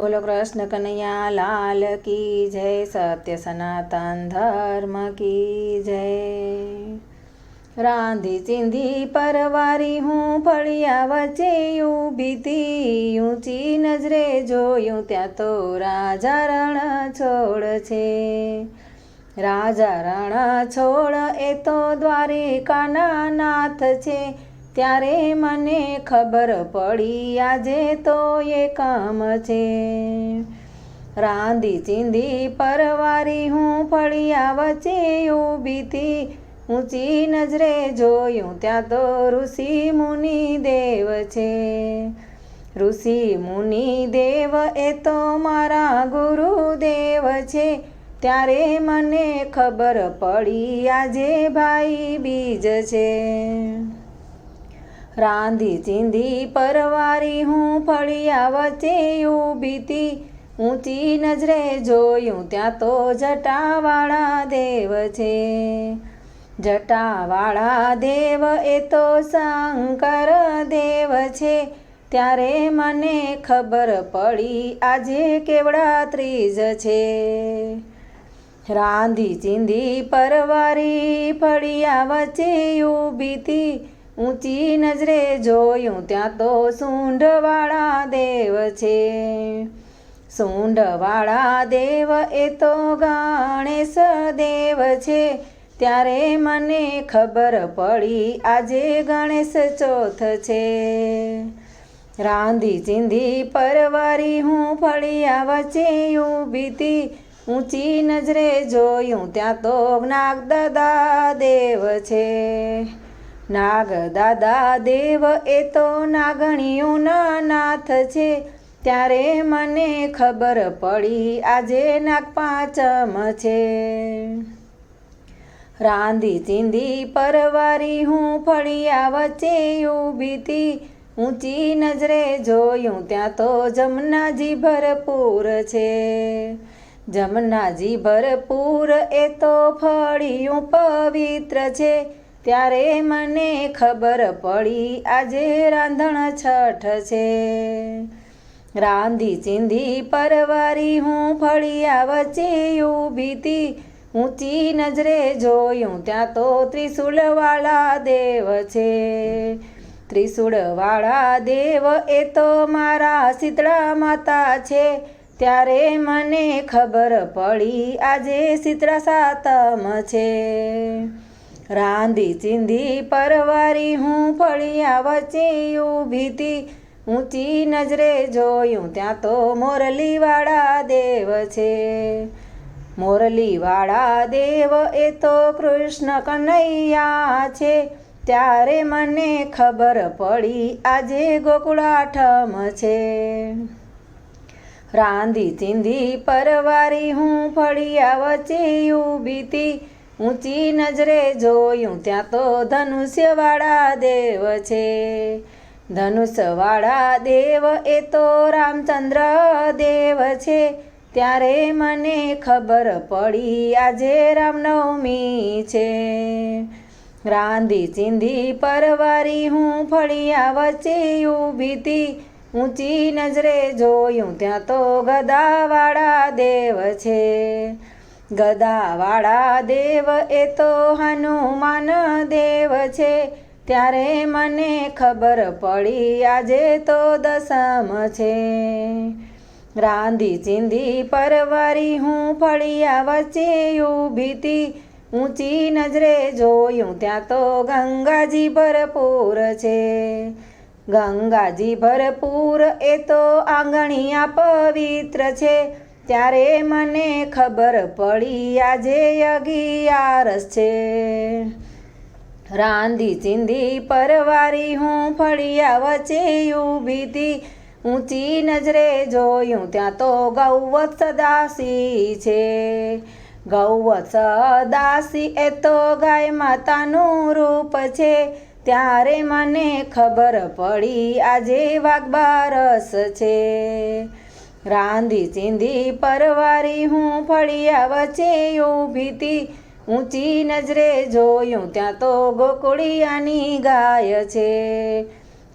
બોલો કૃષ્ણ કનૈયા, લાલ કી જય, સત્ય સનાતન ધર્મ કી જય. રાંધી ચીંધી પરવારી હું ફળિયા વચ્ચે ઊભી તી ઊંચી નજરે જોયું ત્યાં તો રાજા રણ છોડ છે. રાજા રણ છોડ એ તો દ્વારિકાના નાથ છે. ત્યારે મને ખબર પડી, આજે તો એ કામ છે. રાંધી ચીંધી પરવારી હું ફળિયા વચ્ચે ઊભીતી ઊંચી નજરે જોયું, ત્યાં તો ઋષિ મુનિ દેવ છે. ઋષિ મુનિ દેવ એ તો મારા ગુરુદેવ છે. ત્યારે મને ખબર પડી, આજે ભાઈ બીજ છે. રાંધી ચીંધી પરવારી હું ફળિયા વચ્ચે ઊભી તી ઊંચી નજરે જોયું ત્યાં તો જટાવાળા દેવ છે. જટાવાળા દેવ એ તો શંકર દેવ છે. ત્યારે મને ખબર પડી આજે કેવડા ત્રીજ છે. રાંધી ચીંધી પરવારી ફળિયા વચ્ચે ઊભી તી ઊંચી નજરે જોયું ત્યાં તો સૂંઢવાળા દેવ છે. સૂંઢવાળા દેવ એ તો ગણેશ દેવ છે. ત્યારે મને ખબર પડી આજે ગણેશ ચોથ છે. રાંધી ચીંધી પરવારી હું ફળિયા વચ્ચે ઊભી તી ઊંચી નજરે જોયું ત્યાં તો નાગ દાદા દેવ છે. નાગ દાદા દેવ એ તો નાગણીઓના નાથ છે. ત્યારે મને ખબર પડી આજે નાગ પાંચમ છે. રાંધી ચીંધી પરવારી હું ફળિયા વચ્ચે ઊભી તી. ઊંચી નજરે જોયું ત્યાં તો જમનાજી ભરપૂર છે. જમનાજી ભરપૂર એ તો ફળિયું પવિત્ર છે. ત્યારે મને ખબર પડી, આજે રાંધણ છઠ છે. રાંધી ચીંધી પરવારી હું ફળિયા વચ્ચે ઊભી તી. ઊંચી નજરે જોયું, ત્યાં તો ત્રિશુલવાળા દેવ છે. ત્રિશુળવાળા દેવ એ તો મારા શીતળા માતા છે. ત્યારે મને ખબર પડી, આજે શીતળા સાતમ છે. રાંધી ચીંધી પરવારી હું ફળિયા વચ્ચે ઊભી તી. ઊંચી નજરે જોયું ત્યાં તો મોરલીવાળા દેવ છે. મોરલીવાળા દેવ એ તો કૃષ્ણ કનૈયા છે. ત્યારે મને ખબર પડી આજે ગોકુળાઠમ છે. રાંધી ચીંધી પરવારી હું ફળિયા વચ્ચે ઊભી તી. ઊંચી નજરે જોયું, ત્યાં તો ધનુષ્યવાળા દેવ છે. ધનુષવાળા દેવ એ તો રામચંદ્ર દેવ છે. ત્યારે મને ખબર પડી, આજે રામનવમી છે. રાંધી ચીંધી પરવારી હું ફળિયા વચ્ચે ઊભી તી ઊંચી નજરે જોયું, ત્યાં તો ગદાવાળા દેવ છે. ગદાવાળા દેવ એ તો હનુમાન દેવ છે. ત્યારે મને ખબર પડી, આજે તો દસમ છે. રાંધી ચીંધી પરવારી, હું ફળિયા વચ્ચે ઊભી તી. ઊંચી નજરે જોયું, ત્યાં તો ગંગાજી ભરપૂર છે. ગંગાજી ભરપૂર, એ તો આંગણિયા પવિત્ર છે. ત્યારે મને ખબર પડી, આજે અગિયારસ છે. રાંધી ચીંધી પરવારી હું ફળિયા વચ્ચે ઊભી તી ઊંચી નજરે જોયું, ત્યાં તો ગૌવત્સ દાસી છે. ગૌવત્સ દાસી એ તો ગાય માતાનું રૂપ છે. ત્યારે મને ખબર પડી, આજે વાઘબારસ છે. રાંધી ચીંધી પરવારી હું ફળિયા વચ્ચે ઊભી તી ઊંચી નજરે જોયું ત્યાં તો ગોકુળિયાની ગાય છે.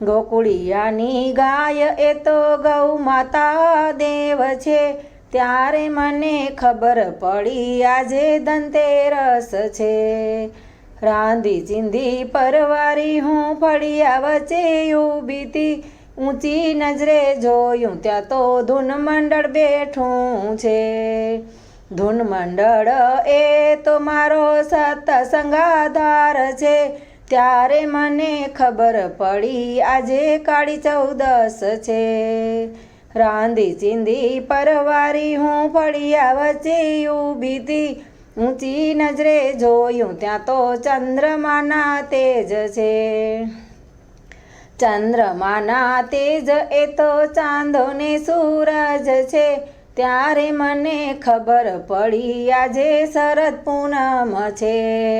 ગોકુળિયાની ગાય એ તો ગૌ માતા દેવ છે. ત્યારે મને ખબર પડી આજે ધનતેરસ છે. રાંધી ચીંધી પરવારી હું ફળિયા વચ્ચે ઊભી તી ઊંચી નજરે જોયું ત્યાં તો ધૂન મંડળ બેઠું છે. ધૂન મંડળ એ તો મારો સતસંગાધાર છે. ત્યારે મને ખબર પડી આજે કાળી ચૌદસ છે. રાંધી ચીંધી પરવારી હું ફળિયા વચ્ચે ઊભી તી ઊંચી નજરે જોયું ત્યાં તો ચંદ્રમાના તેજ છે. ચંદ્રમાના તેજ એ તો ચાંદો ને સૂરજ છે. ત્યારે મને ખબર પડી, આજે શરદ પૂનમ છે.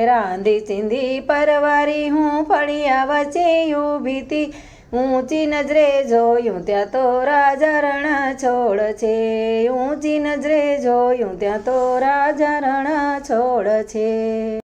રાંધી ચીંધી પરવારી હું ફળિયા વચ્ચે ઊભી તી ઊંચી નજરે જોયું ત્યાં તો રાજા રણ છોડ છે. ઊંચી નજરે જોયું ત્યાં તો રાજા રણ છોડ છે.